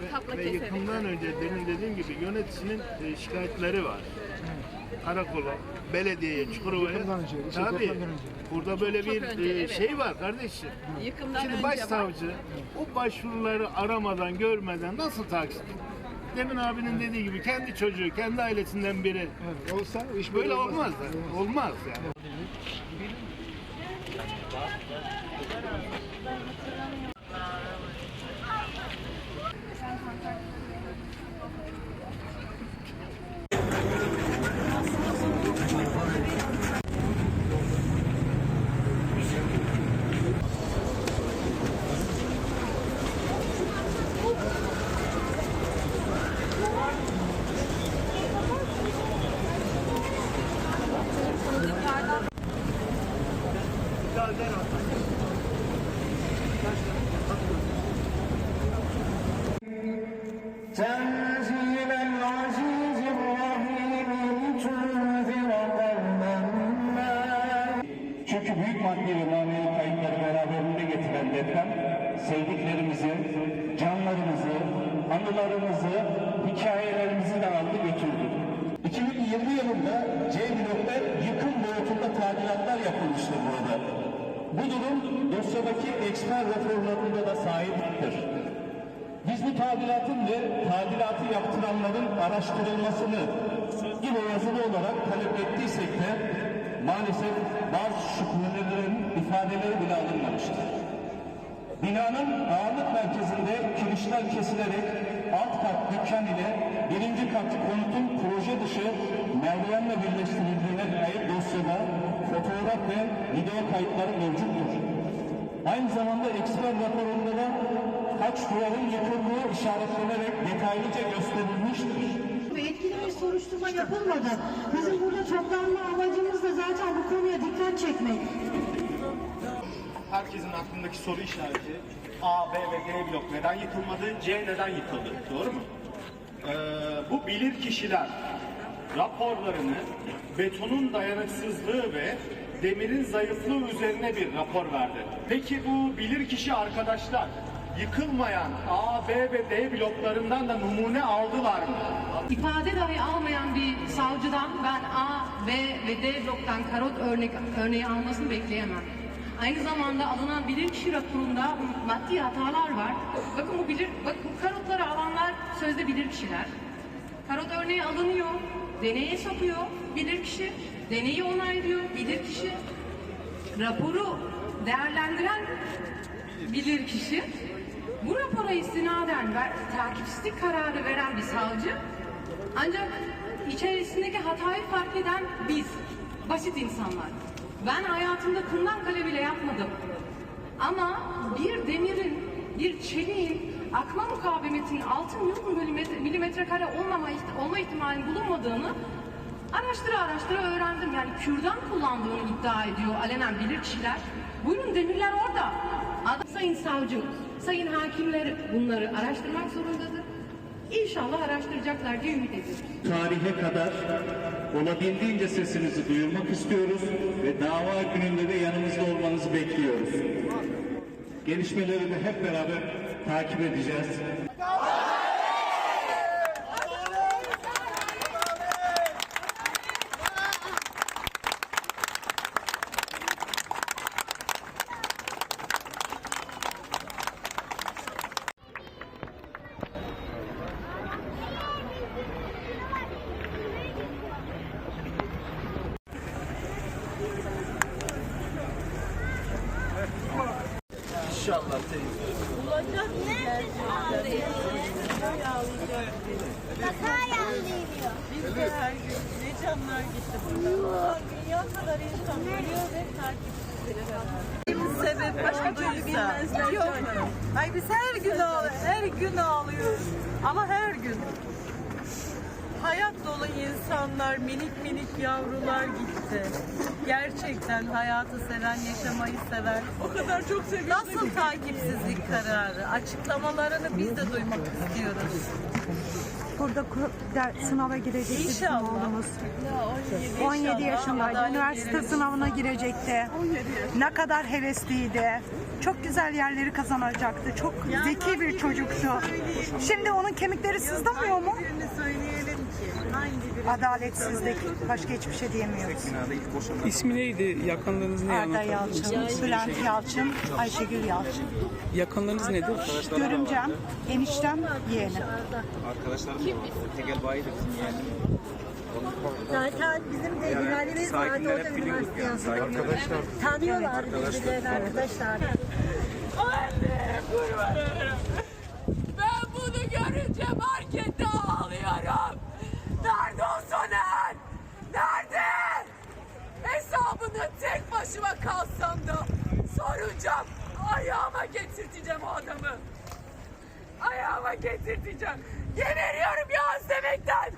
Ve, ve yıkımdan önce demin dediğim gibi yöneticinin e, şikayetleri var. Evet. Karakola, belediyeye, Çukurova'ya. Şey Tabii. Burada böyle Çok bir önce, e, evet. şey var kardeşim. Yıkımdan Şimdi başsavcı var. o başvuruları aramadan, görmeden nasıl takip Demin abinin dediği gibi kendi çocuğu, kendi ailesinden biri. Evet, olsa iş böyle olmaz. Olmaz, da. olmaz yani. Evet. Çünkü büyük maddi ve manevi kayıpları beraberinde getiren deprem, sevdiklerimizi, canlarımızı, anılarımızı, hikayelerimizi Bu durum dosyadaki eksper raporlarında da sahiptir. Biz bu tadilatın ve tadilatı yaptıranların araştırılmasını ve yazılı olarak talep ettiysek de maalesef bazı şüphelilerin ifadeleri bile alınmamıştır. Binanın ağırlık merkezinde kirişler kesilerek alt kat dükkan ile birinci kat konutun proje dışı merdivenle dosyada fotoğraf ve video kayıtları mevcuttur. Aynı zamanda eksper raporunda da kaç duvarın yıkıldığı işaretlenerek detaylıca gösterilmiştir. Etkili bir soruşturma yapılmadı. Bizim burada toplanma amacımız da zaten bu konuya dikkat çekmek. herkesin aklındaki soru işareti A, B ve D blok neden yıkılmadı, C neden yıkıldı? Doğru mu? Ee, bu bilir kişiler raporlarını betonun dayanıksızlığı ve demirin zayıflığı üzerine bir rapor verdi. Peki bu bilir kişi arkadaşlar yıkılmayan A, B ve D bloklarından da numune aldılar mı? İfade dahi almayan bir savcıdan ben A, B ve D bloktan karot örnek, örneği almasını bekleyemem. Aynı zamanda alınan bilirkişi raporunda maddi hatalar var. Bakın bu bilir, bakın karotları alanlar sözde bilirkişiler. Karot örneği alınıyor, deneye sokuyor bilirkişi, deneyi onaylıyor bilirkişi. Raporu değerlendiren bilirkişi bu rapora istinaden ver, takipsizlik kararı veren bir savcı ancak içerisindeki hatayı fark eden biz, basit insanlar. Ben hayatımda kumdan kale bile yapmadım. Ama bir demirin, bir çeliğin akma mukavemetinin 6 newton milimetre, kare olmama, olma ihtimalinin bulunmadığını araştıra araştıra öğrendim. Yani kürdan kullandığını iddia ediyor alenen bilir kişiler. Buyurun demirler orada. Adam, sayın savcım, sayın hakimler bunları araştırmak zorundadır. İnşallah araştıracaklar diye ümit ediyorum. Tarihe kadar olabildiğince sesinizi duyurmak istiyoruz ve dava gününde de yanımızda olmanızı bekliyoruz. Gelişmeleri de hep beraber takip edeceğiz. Biz de her gün ne canlar gitti burada. Dünya kadar insan ölüyor ve takipsizlik. Sebep başka türlü bilmezler. Yok. Ay biz her gün ağlıyoruz. Her gün ağlıyoruz. Ama her gün. Hayat dolu insanlar, minik minik yavrular gitti. Gerçekten hayatı seven, yaşamayı seven. O kadar çok seviyoruz. Nasıl takipsizlik kararı? Açıklamalarını biz de duymak istiyoruz. Burada sınava girecek İnşallah. 17 İnşallah yaşındaydı. adalet Üniversite verilmiş. sınavına girecekti. Ne kadar hevesliydi. çok güzel yerleri kazanacaktı. Çok zeki bir çocuktu. Şimdi onun kemikleri sızlamıyor mu? Birini biri? Adaletsizlik. Başka hiçbir şey diyemiyoruz. İsmi neydi? Yakınlarınız ne Arda? Yalçın, Bülent Yalçın, Ayşegül Yalçın. Yakınlarınız nedir? Görümcem, eniştem, yeğenim. Zaten bizim de Hilalimiz vardı. O da üniversite yazıyor. Tanıyorlar birbirlerini arkadaşlar. Anne kurban olurum. Başıma kalsam da soracağım. Ayağıma getirteceğim o adamı. Ayağıma getirteceğim. Geberiyorum ya demekten.